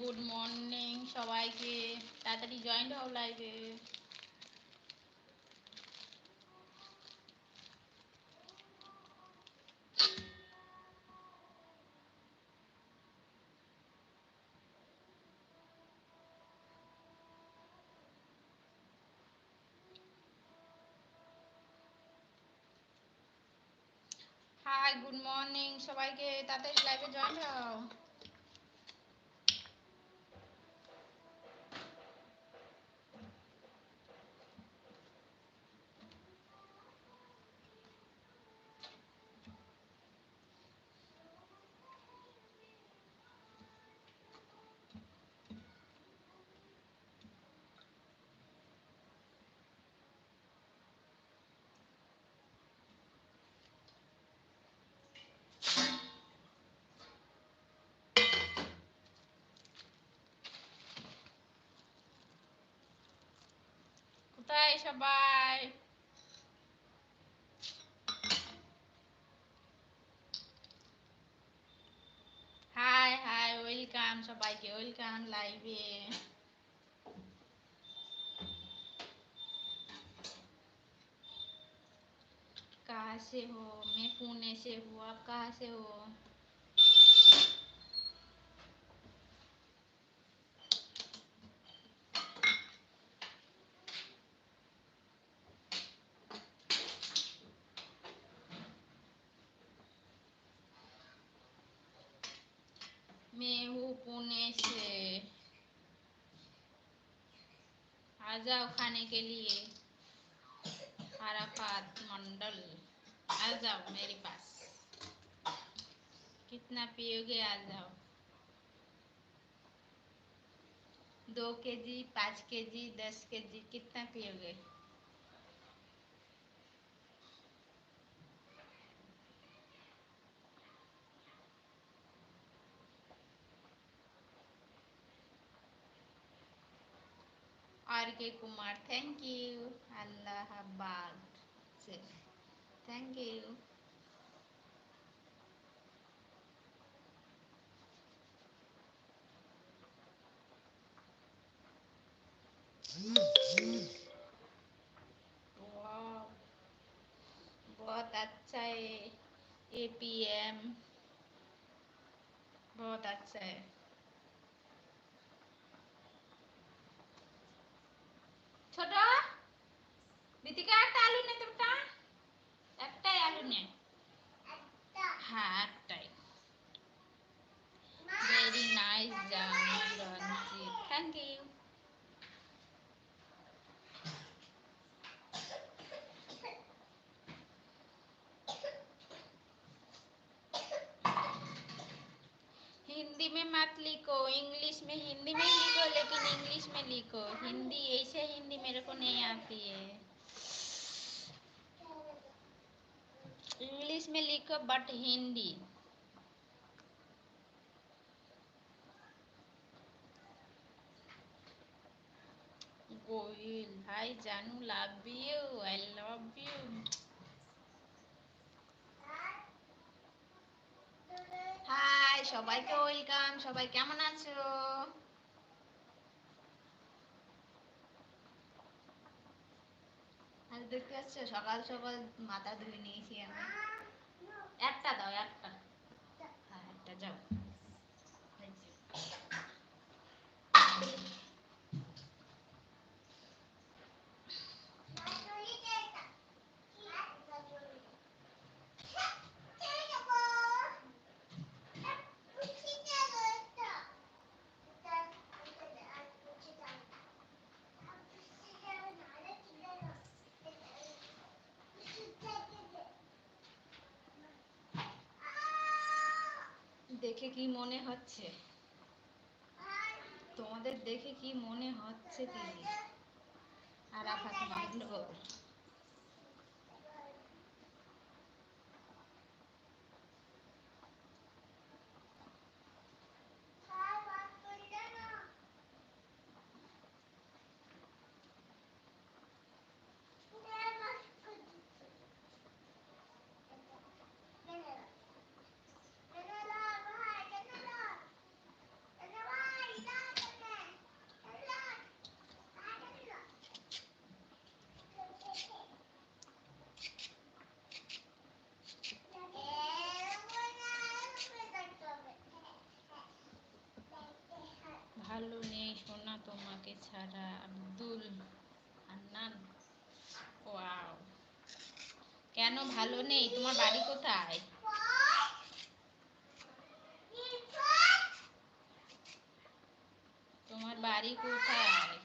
Good morning সবাইকে। তাড়াতাড়ি joint হও লাইভে হাই গুড মর্নিং সবাইকে। তাড়াতাড়ি লাইভে জয়েন হও। কোথায় সবাই হাই হাই ওয়েলকাম সবাইকে ওয়েলকাম লাইভে कहाँ से हो मैं पुणे से हूँ आप कहाँ से हो पुणे से आ जाओ खाने के लिए। अराफात मंडल आ जाओ मेरे पास। कितना पियोगे आ जाओ दो के जी पाँच के जी दस के जी कितना पियोगे? आर के कुमार थैंक यू अल्लाहाबाद से। थैंक यू में मत लिखो, इंग्लिश में, हिंदी में लिखो, लेकिन इंग्लिश में लिखो। हिंदी, ऐसे हिंदी मेरे को नहीं आती है। इंग्लिश में लिखो बट हिंदी। गोहिल हाय जानू love you I love you hi, সবাইকে ওয়েলকাম। সবাই কেমন আছো? আজ দেখতে পাচ্ছ, সকাল সকাল মাথা ধুয়ে নিয়েছি আমি। একটা দাও, একটা। হ্যাঁ একটা যাও। Thank যে। দেখে কি মনে হচ্ছে? তোমাদের দেখে কি মনে হচ্ছে তিনি আর আফাত ভালো নেই সোনা তোমাকে ছাড়া, আব্দুল হান্নান। ওয়াও। কেন ভালো নেই? তোমার বাড়ি কোথায়? তোমার বাড়ি কোথায়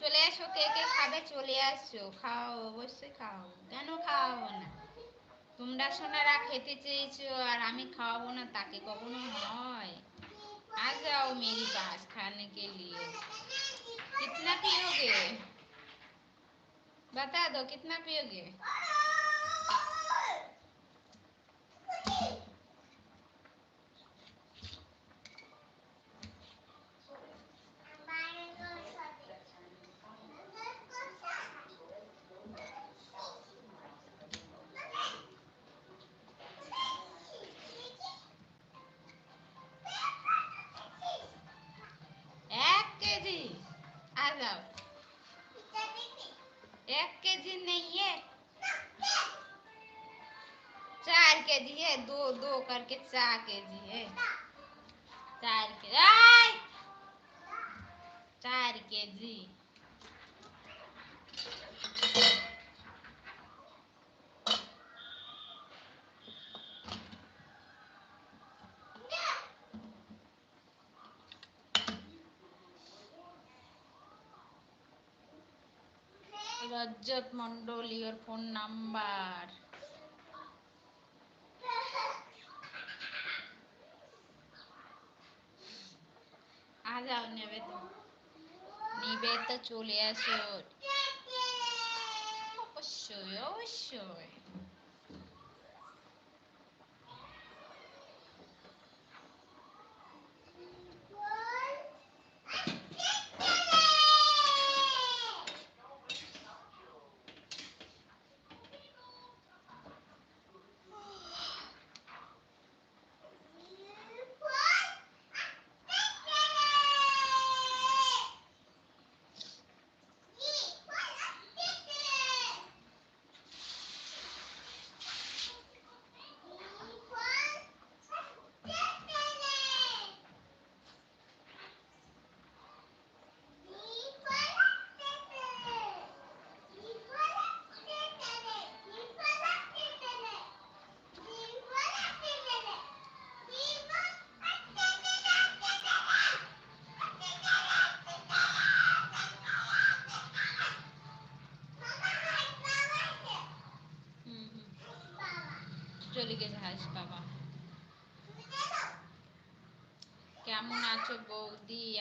চলে এসো কে কে খাবে চলে আসছো খাও অবশ্যই খাও কেন খাওয়াবো না তোমরা সোনারা খেতে চেয়েছো আর আমি খাওয়াবো না তাকে কখনো হয় आ जाओ मेरी पास खाने के लिए कितना पियोगे बता दो कितना पियोगे রজত মন্ডল ফোন নাম্বার আ যাও নেবে তো। নিবে তো চলে আসো। অবশ্যই অবশ্যই।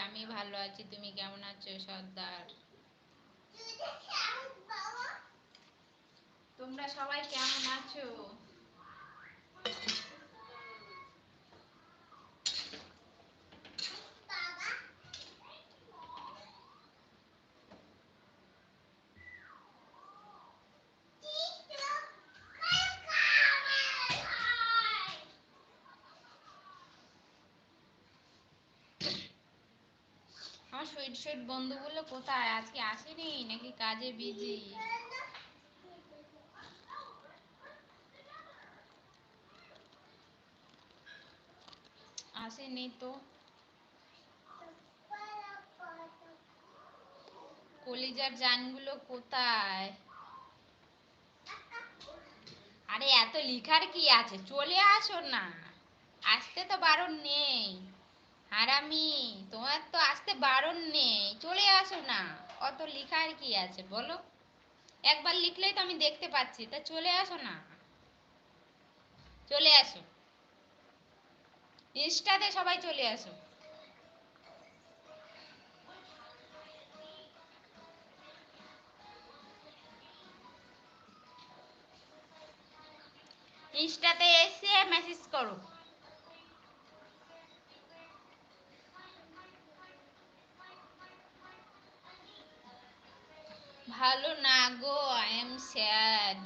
আমি ভালো আছি তুমি কেমন আছো সর্দার? তোমরা সবাই কেমন আছো? সুইট সুইট বন্ধুগুলো কোথায়? আজকে আসেনি? নাকি কাজে বিজি আসেনি তো। কলিজার জানগুলো কোথায়? আরে, এত লিখার কি আছে? চলে আসো না। আসতে তো বারণ নেই। হারামি, তোমার তো আসতে বারণ নেই। চলে আসো না। অত লিখার কি আছে বলো? একবার লিখলেই তো আমি দেখতে পাচ্ছি, তা চলে আসো না। চলে আসো। ইনস্টাতে সবাই চলে আসো। ইনস্টাতে এসে মেসেজ করো। ভালো না গো I am sad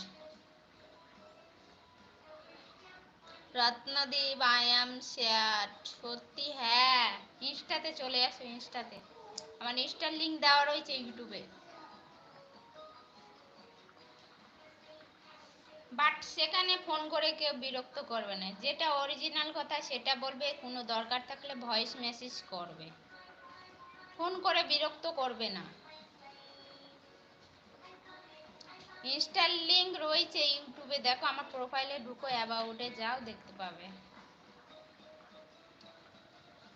Ratnadeep I am sad সত্যি হ্যাঁ ইনস্টাতে চলে আসো, ইনস্টাতে। আমার ইনস্টার লিংক দেওয়া রয়েছে ইউটিউবে। বাট সেখানে ফোন করে কেউ বিরক্ত করবে না। যেটা অরিজিনাল কথা, সেটা বলবে, কোনো দরকার থাকলে ভয়েস মেসেজ করবে। ফোন করে বিরক্ত করবে না। ইনস্টার লিংক রয়েছে ইউটিউবে। দেখো আমার প্রোফাইলে ঢুকো অ্যাবাউটে যাও, দেখতে পাবে।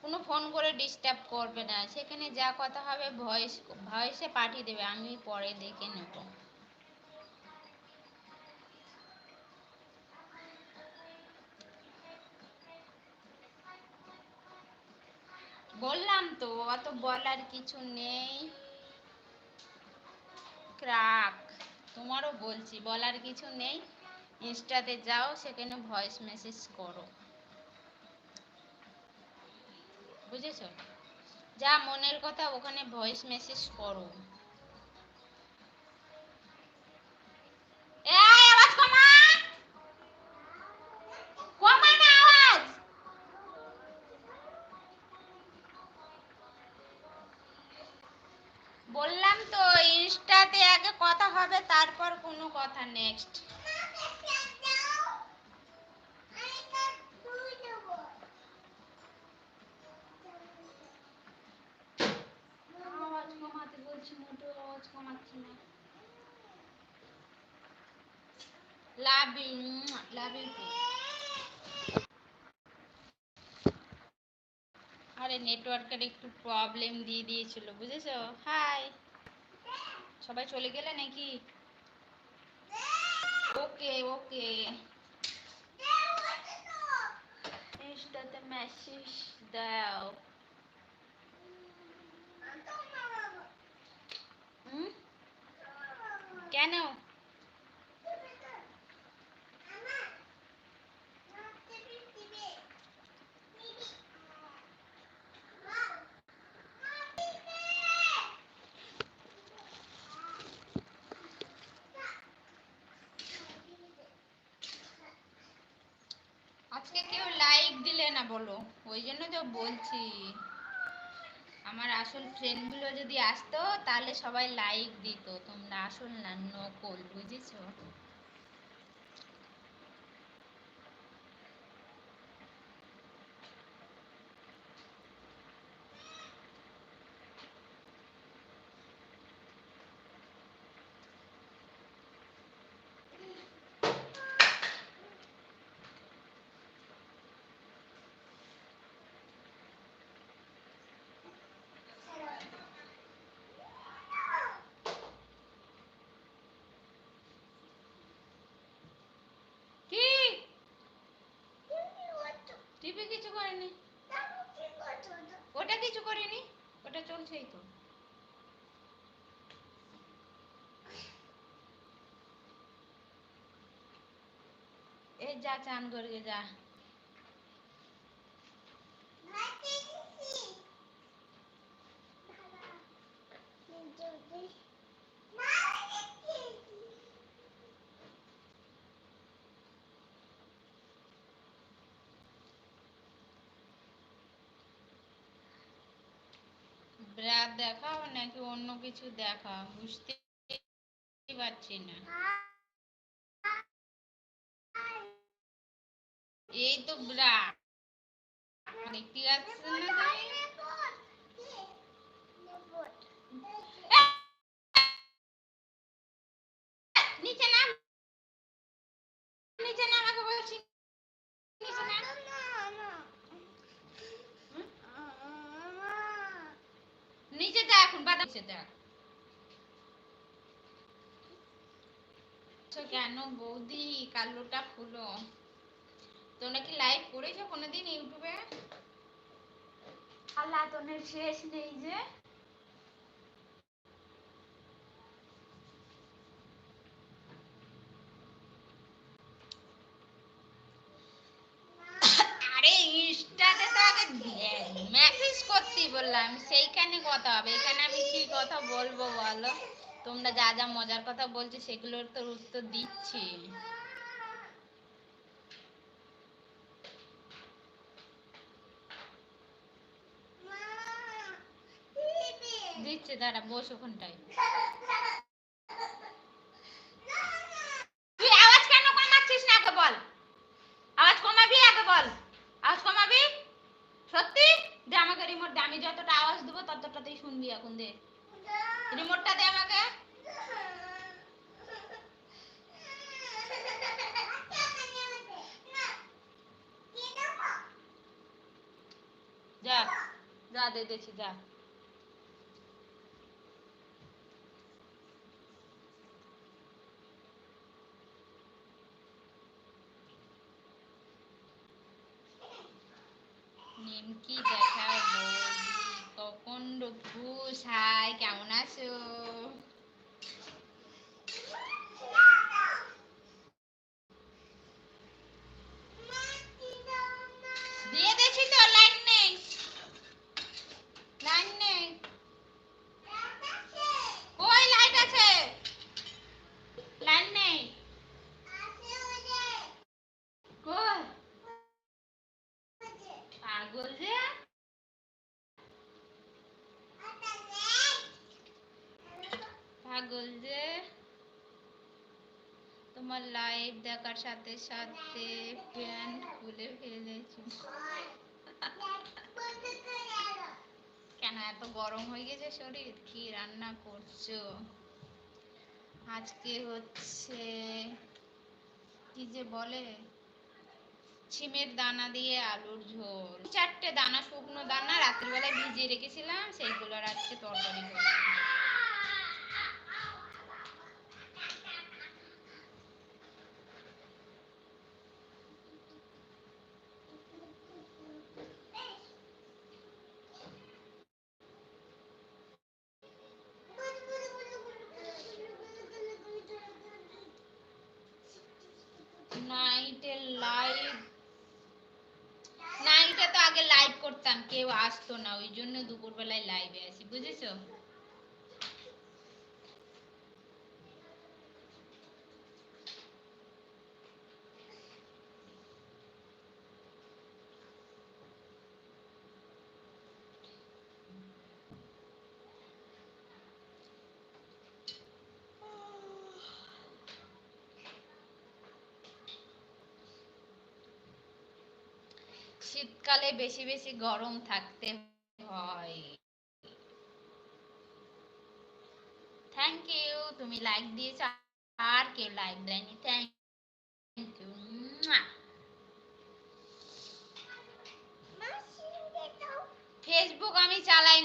কোনো ফোন করে ডিস্টার্ব করবে না। সেখানে যা কথা হবে ভয়েস ভয়েসে পাঠিয়ে দেবে, আমি পরে দেখে নেব। বললাম তো, অত বলার কিছু নেই। ক্রাক তোমারও বলছি, বলার কিছু নেই। ইনস্টাতে যাও, সেখানে ভয়েস মেসেজ করো। বুঝেছ? যা মনের কথা, ওখানে ভয়েস মেসেজ করো। আগে কথা হবে, তারপর কোনো কথা নেক্সট কমাতে বলছি ইউ আরে নেটওয়ার্কের একটু প্রবলেম দিয়ে দিয়েছিল, বুঝেছ? হাই সবাই চলে গেলে নাকি? ওকে ওকে। ইনস্টাতে মেসেজ দাও। কেন আজকে কেউ লাইক দিলে না বলো, ওই জন্য তো বলছি। আমার আসল ফ্রেন্ডগুলো যদি আসতো, তাহলে সবাই লাইক দিত। তোমরা আসল না, নকল, বুঝেছ কি টিভি কিছু করেনি? ওটা কিছু করেনি? ওটা চলছেই তো। এই যা চান করে যা ব্রা দেখাও নাকি অন্য কিছু দেখাও? বুঝতে পারছি না। এই তো ব্রা দেখতে পাচ্ছেন না নিচে নাম। নিচে নাম আমাকে বলছি। নিচে নাম। নিচে দেখ এখন, বাদাম নিচে দেখ তো কেন বৌদি? কালোটা ফুলো। তোমরা কি লাইভ করেছ কোনোদিন ইউটিউবে? আল্লাহ তোনের শেষ নেই যে আরে ইনস্টাতে তো আগে মেসেজ করতে বললাম, সেইখানে কথা হবে, এখানে আমি কি কথা বলব বলো? তোমরা যা যা মজার কথা বলছো সেগুলোর তো উত্তর দিচ্ছি। দিচ্ছে, দাঁড়া, বস ওখানটায় তুই আওয়াজ কেন কমাচ্ছিস না আগে বল আওয়াজ কমাবি আগে বল আওয়াজ কমাবি সত্যি দে আমাকে রিমোট দে আমি যতটা আওয়াজ দেবো ততটাতেই শুনবি এখন দে। রিমোটটা দে আমাকে। যা যা দে দেখি যা নিমকি দেখা বৌদি কখন ডুকুস হাই কেমন আছো দিয়ে দেখি তো লাইন নেই লাইন নেই কই লাইট আছে লাইন নেই কই পাগল যে পাগল যে তোমার লাইভ দেখার সাথে সাথে প্যান্ট খুলে ফেলেছি। কেন এত গরম হয়ে গেছে শরীর? কি রান্না করছ? আজকে হচ্ছে, কি যে বলে? ছিমের দানা দিয়ে আলুর ঝোল। চারটে দানা, শুকনো দানা রাত্রিবেলায় ভিজিয়ে রেখেছিলাম সেইগুলোর আজকে তরকারি করছি নাইটে লাইভ নাইটে তো আগে লাইভ করতাম কেউ আসতো না ওই জন্য দুপুরবেলায় লাইভে আসি বুঝেছ? শীতকালে বেশি বেশি গরম থাকতে হয়। থ্যাংক ইউ তুমি লাইক দিয়েছ, আর কেউ লাইক দেয়নি। থ্যাংক ইউ ফেসবুক আমি চালাই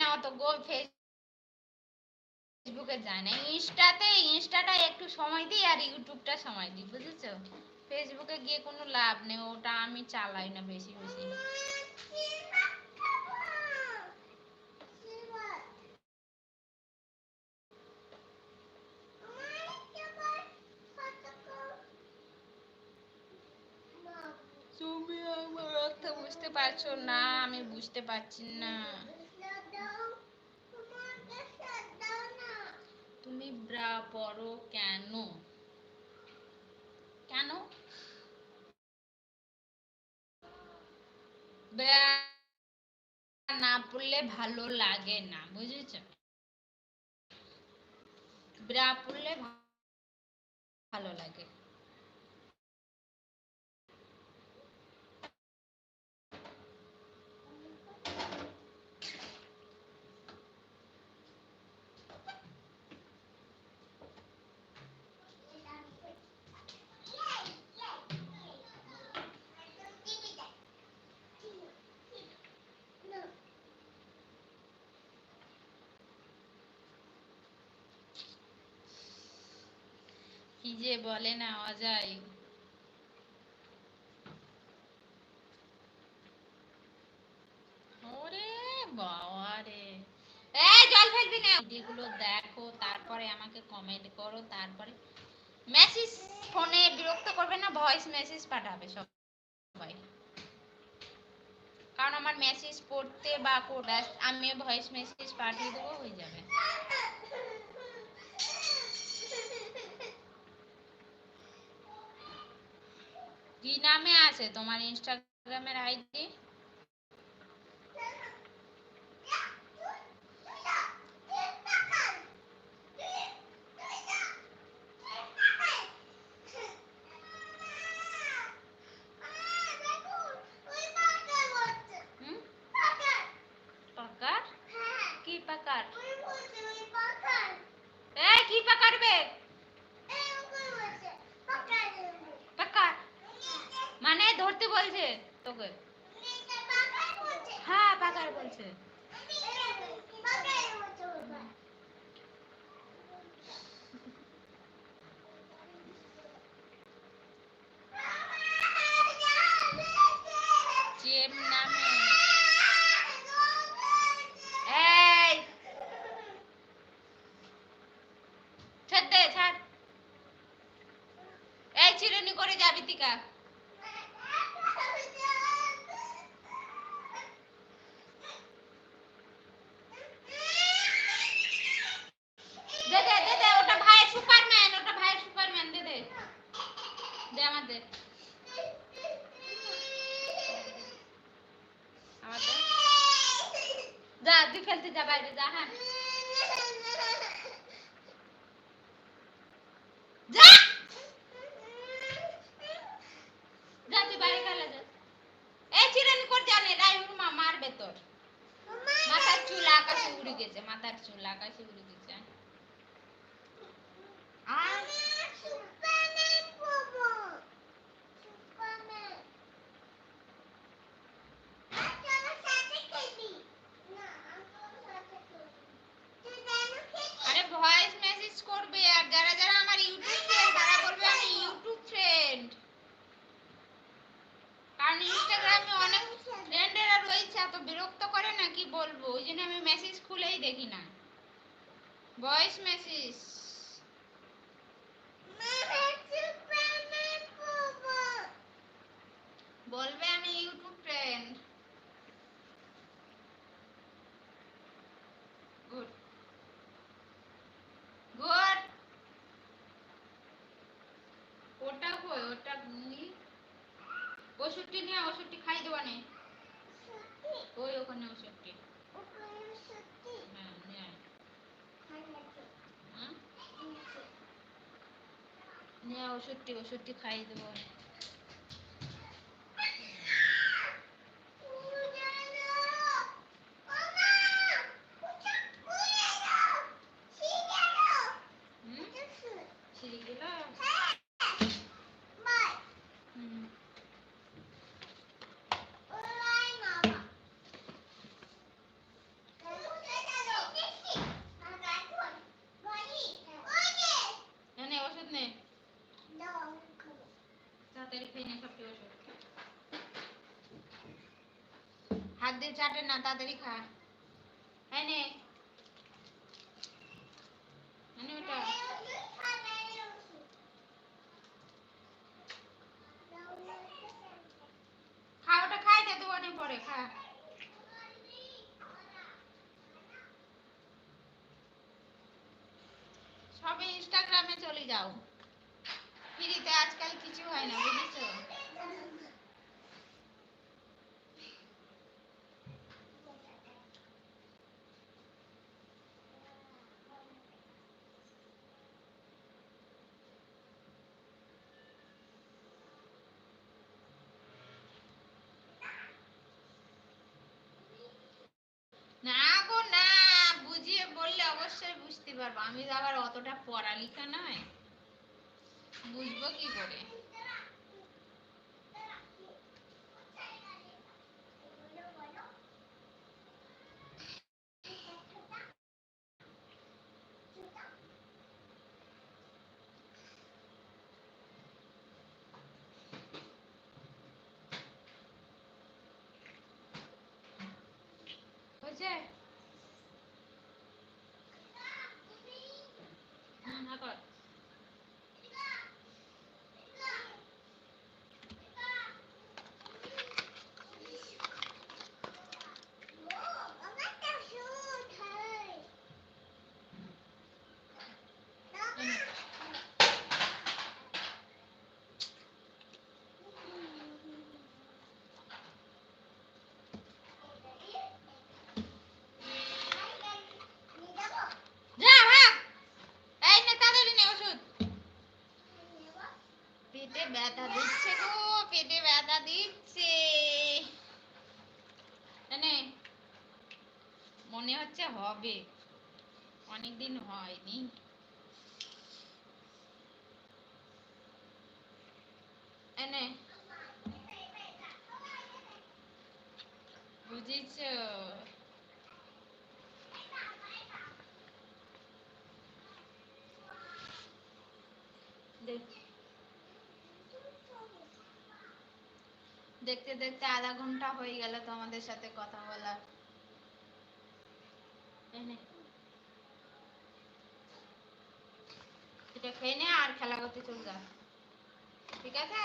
না, অত গো ফেসবুকে যায় না। ইনস্টাতে ইনস্টাটা একটু সময় দিই, আর ইউটিউবটা সময় দিই, বুঝেছ? ফেসবুকে গিয়ে কোনো লাভ নেই, ওটা আমি চালাই না বেশি বেশি। তুমি আমার অর্থ বুঝতে পারছ না, আমি বুঝতে পারছি না। তুমি ব্রা পরো কেন? কেন? না পড়লে ভালো লাগে না বুঝেছ? ব্রা পড়লে ভালো লাগে কি যে বলে না অজয়। ওরে বাবা এই জল ফেলবি না। ভিডিওগুলো দেখো, তারপরে আমাকে কমেন্ট করো, তারপরে মেসেজ ফোনে বিরক্ত করবে না ভয়েস মেসেজ পাঠাবে সবাই। কারণ আমার মেসেজ পড়তে বা আমি ভয়েস মেসেজ পাঠিয়ে দেবো, হয়ে যাবে। কি নামে আছে তোমার ইনস্টাগ্রামের আইডি মাথার চুল আকাশে উড়ে গেছে আর Christmases. বলবে আমি ইউটিউব ফ্রেন্ড গুড গুড ওটা কই? ওটা ওষুধটি নিয়ে ওষুধটি খাই দেওয়া নেই ওই ওখানে ওষুধ। ওষুধটি ওষুধটি খাইয়ে দেবো। তাড়াতাড়ি খা হ্যাঁ নে ওটা পরে, খা। সবে ইনস্টাগ্রামে চলে যাও। ফ্রিতে আজকাল কিছু হয় না, বুঝেছ? 再见. পেটে ব্যথা দিচ্ছে গো, পেটে ব্যথা দিচ্ছে। মানে মনে হচ্ছে হবে। অনেকদিন হয়নি। এনে বুঝেছ? দেখতে দেখতে আধা ঘণ্টা হয়ে গেল তোমাদের সাথে কথা বলা এটা খেয়ে নে আর খেলা করতে চলে যা। ঠিক আছে?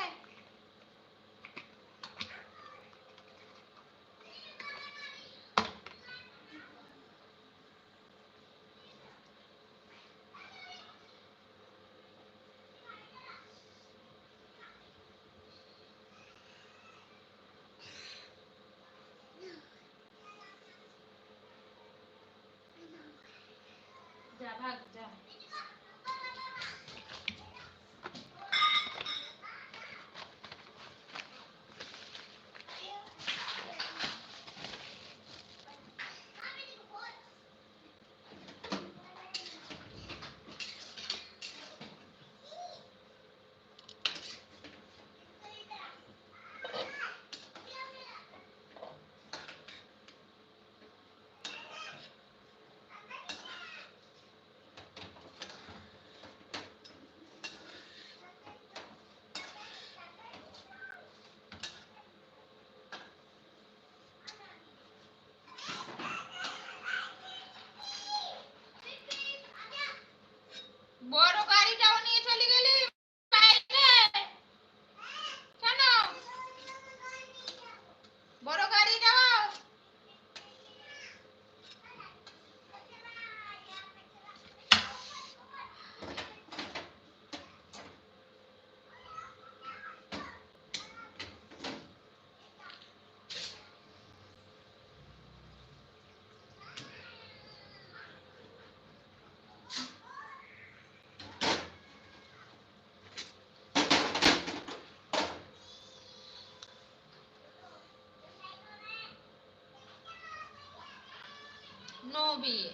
নো বিয়ে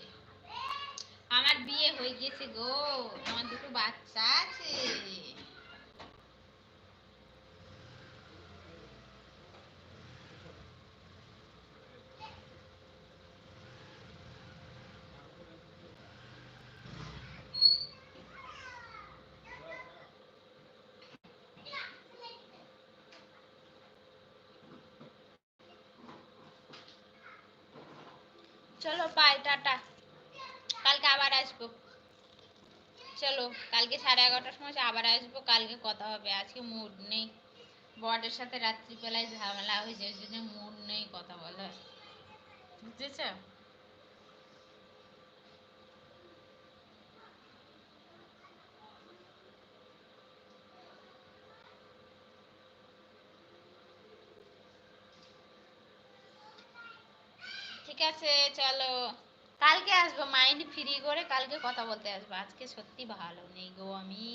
আমার বিয়ে হয়ে গেছে গো আমার দুটো বাচ্চা আছে। চলো বাই টাটা। কালকে আবার আসব। চলো, কালকে সাড়ে এগারোটার সময় আবার আসব, কালকে কথা হবে। আজকে মুড নেই। বরের সাথে রাত্রিবেলায় ঝামেলা হয়েছে, ওই জন্য মুড নেই কথা বলার। বুঝেছ ঠিক আছে, চলো। কালকে আসব, মাইন্ড ফ্রি করে কালকে কথা বলতে আসব। আজকে সত্যি ভালো নেই গো আমি।